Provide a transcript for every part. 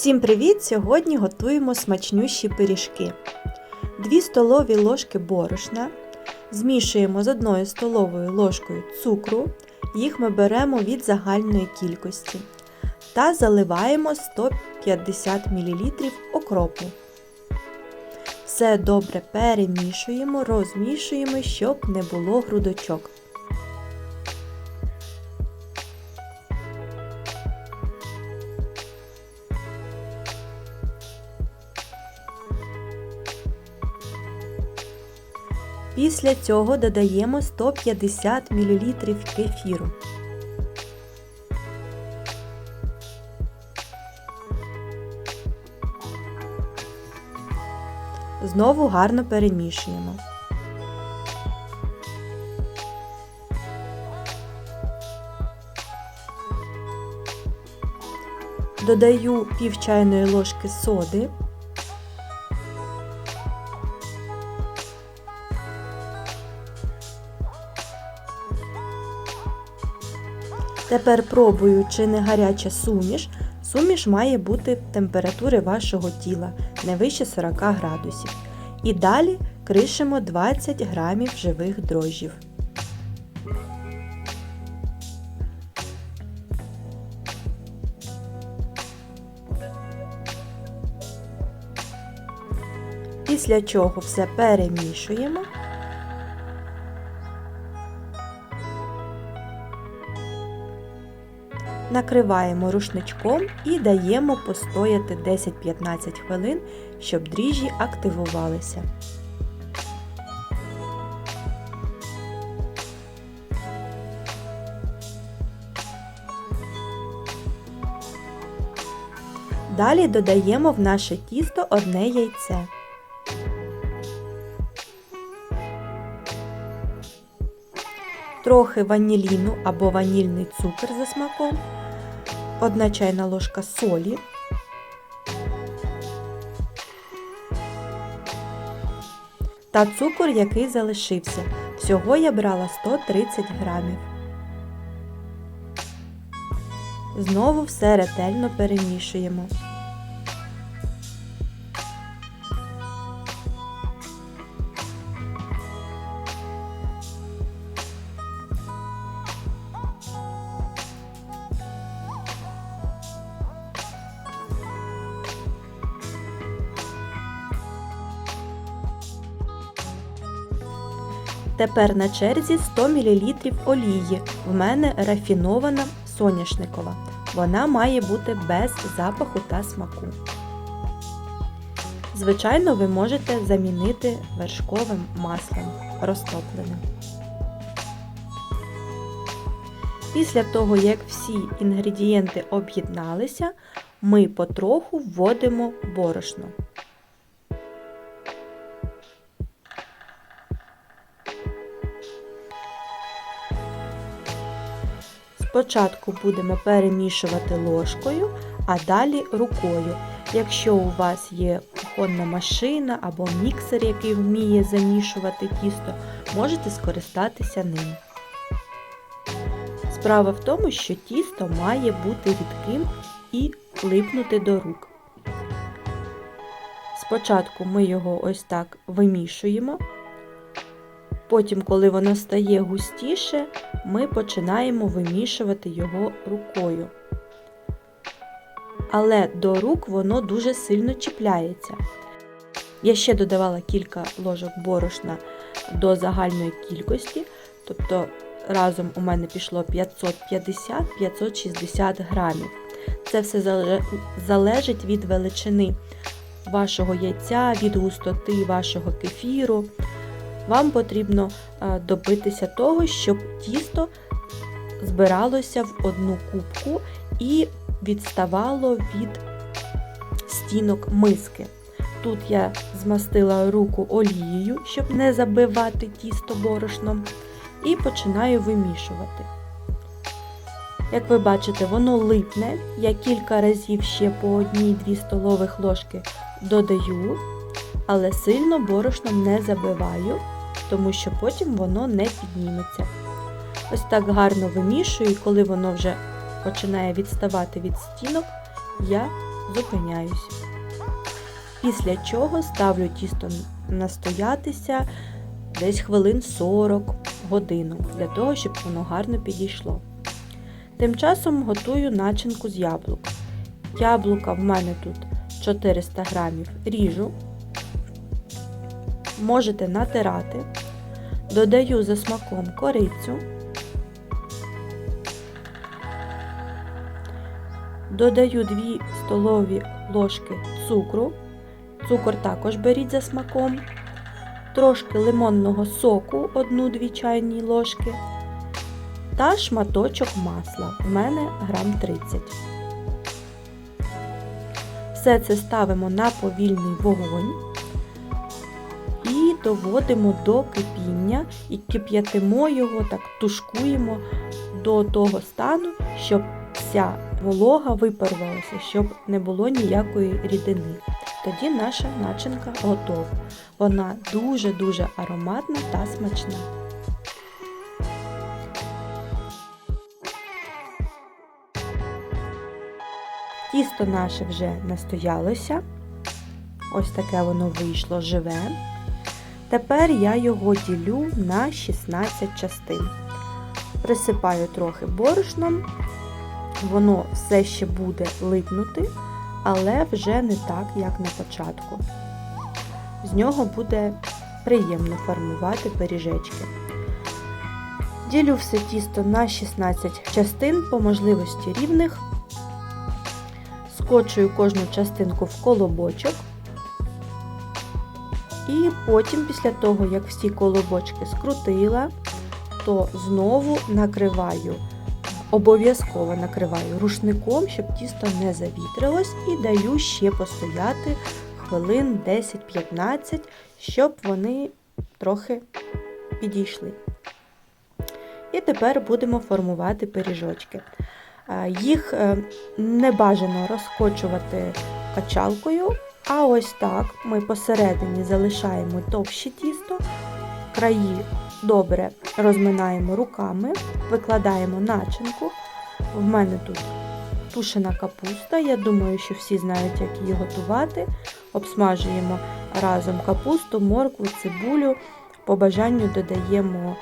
Всім привіт! Сьогодні готуємо смачнющі пиріжки. 2 столові ложки борошна. Змішуємо з 1 столовою ложкою цукру, їх ми беремо від загальної кількості. Та заливаємо 150 мл окропу. Все добре перемішуємо, розмішуємо, щоб не було грудочок. Після цього додаємо 150 мл кефіру. Знову гарно перемішуємо. Додаю пів чайної ложки соди. Тепер пробую, чи не гаряча суміш. Суміш має бути температури вашого тіла не вище 40 градусів. І далі кришимо 20 грамів живих дрожжів. Після чого все перемішуємо. Накриваємо рушничком і даємо постояти 10-15 хвилин, щоб дріжджі активувалися. Далі додаємо в наше тісто одне яйце. Трохи ваніліну або ванільний цукор за смаком, 1 чайна ложка солі, та цукор, який залишився. Всього я брала 130 грамів. Знову все ретельно перемішуємо. Тепер на черзі 100 мл олії. В мене рафінована соняшникова. Вона має бути без запаху та смаку. Звичайно, ви можете замінити вершковим маслом розтопленим. Після того, як всі інгредієнти об'єдналися, ми потроху вводимо борошно. Спочатку будемо перемішувати ложкою, а далі рукою. Якщо у вас є кухонна машина або міксер, який вміє замішувати тісто, можете скористатися ним. Справа в тому, що тісто має бути рідким і липнути до рук. Спочатку ми його ось так вимішуємо. Потім, коли воно стає густіше, ми починаємо вимішувати його рукою. Але до рук воно дуже сильно чіпляється. Я ще додавала кілька ложок борошна до загальної кількості, тобто разом у мене пішло 550-560 грамів. Це все залежить від величини вашого яйця, від густоти вашого кефіру. Вам потрібно добитися того, щоб тісто збиралося в одну кубку і відставало від стінок миски. Тут я змастила руку олією, щоб не забивати тісто борошном, і починаю вимішувати. Як ви бачите, воно липне, я кілька разів ще по одній-дві столових ложки додаю, але сильно борошном не забиваю, тому що потім воно не підніметься. Ось так гарно вимішую, і коли воно вже починає відставати від стінок, я зупиняюсь. Після чого ставлю тісто настоятися десь хвилин 40 годину, для того, щоб воно гарно підійшло. Тим часом готую начинку з яблук. Яблука в мене тут 400 грамів ріжу. Можете натирати. Додаю за смаком корицю. Додаю 2 столові ложки цукру. Цукор також беріть за смаком. Трошки лимонного соку 1-2 чайні ложки. Та шматочок масла. У мене грам 30. Все це ставимо на повільний вогонь доводимо до кипіння і кип'ятимо його, так тушкуємо до того стану, щоб вся волога випарувалася, щоб не було ніякої рідини. Тоді наша начинка готова. Вона дуже-дуже ароматна та смачна. Тісто наше вже настоялося. Ось таке воно вийшло живе. Тепер я його ділю на 16 частин. Присипаю трохи борошном, воно все ще буде липнути, але вже не так, як на початку. З нього буде приємно формувати пиріжечки. Ділю все тісто на 16 частин, по можливості рівних. Скочую кожну частинку в колобочок. І потім, після того, як всі колобочки скрутила, то знову накриваю, обов'язково накриваю рушником, щоб тісто не завітрилось, і даю ще постояти хвилин 10-15, щоб вони трохи підійшли. І тепер будемо формувати пиріжочки. Їх е, не бажано розкочувати качалкою, а ось так ми посередині залишаємо товще тісто, краї добре розминаємо руками, викладаємо начинку. В мене тут тушена капуста. Я думаю, що всі знають, як її готувати. Обсмажуємо разом капусту, моркву, цибулю. По бажанню додаємо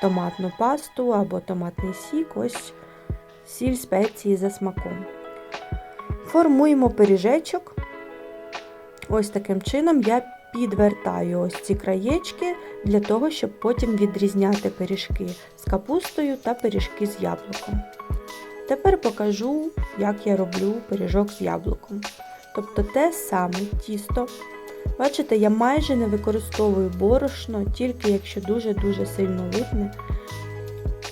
томатну пасту або томатний сік, ось сіль спеції за смаком. Формуємо пиріжечок. Ось таким чином я підвертаю ось ці краєчки для того, щоб потім відрізняти пиріжки з капустою та пиріжки з яблуком. Тепер покажу, як я роблю пиріжок з яблуком. Тобто те саме тісто. Бачите, я майже не використовую борошно, тільки якщо дуже-дуже сильно липне.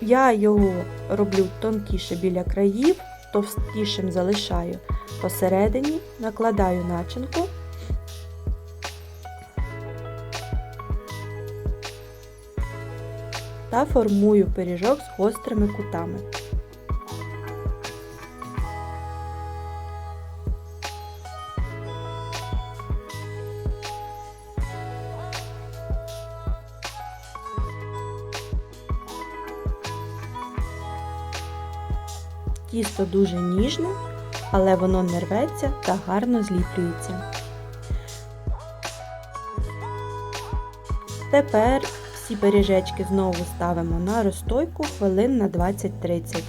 Я його роблю тонкіше біля країв, товстішим залишаю посередині, накладаю начинку. Та формую пиріжок з гострими кутами. Тісто дуже ніжне, але воно не рветься та гарно зліплюється. Тепер всі пиріжечки знову ставимо на розстойку хвилин на 20-30.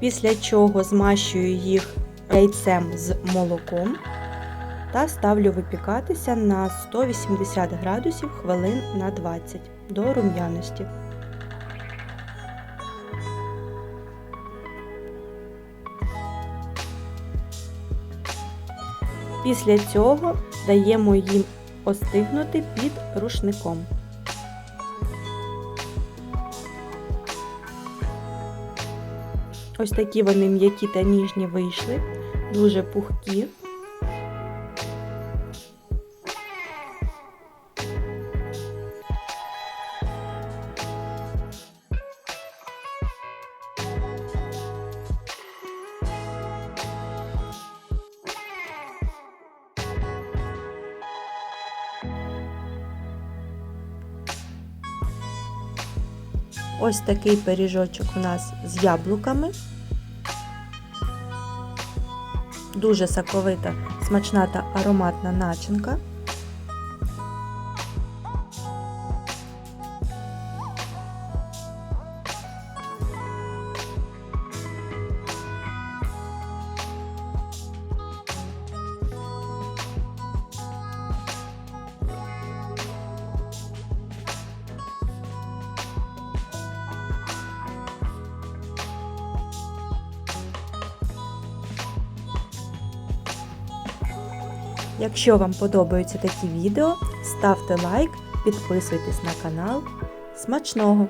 Після чого змащую їх яйцем з молоком та ставлю випікатися на 180 градусів хвилин на 20 до рум'яності. Після цього даємо їм остигнути під рушником. Ось такі вони м'які та ніжні вийшли, дуже пухкі. Ось такий пиріжочок у нас з яблуками. Дуже соковита, смачна та ароматна начинка. Якщо вам подобаються такі відео, ставте лайк, підписуйтесь на канал. Смачного!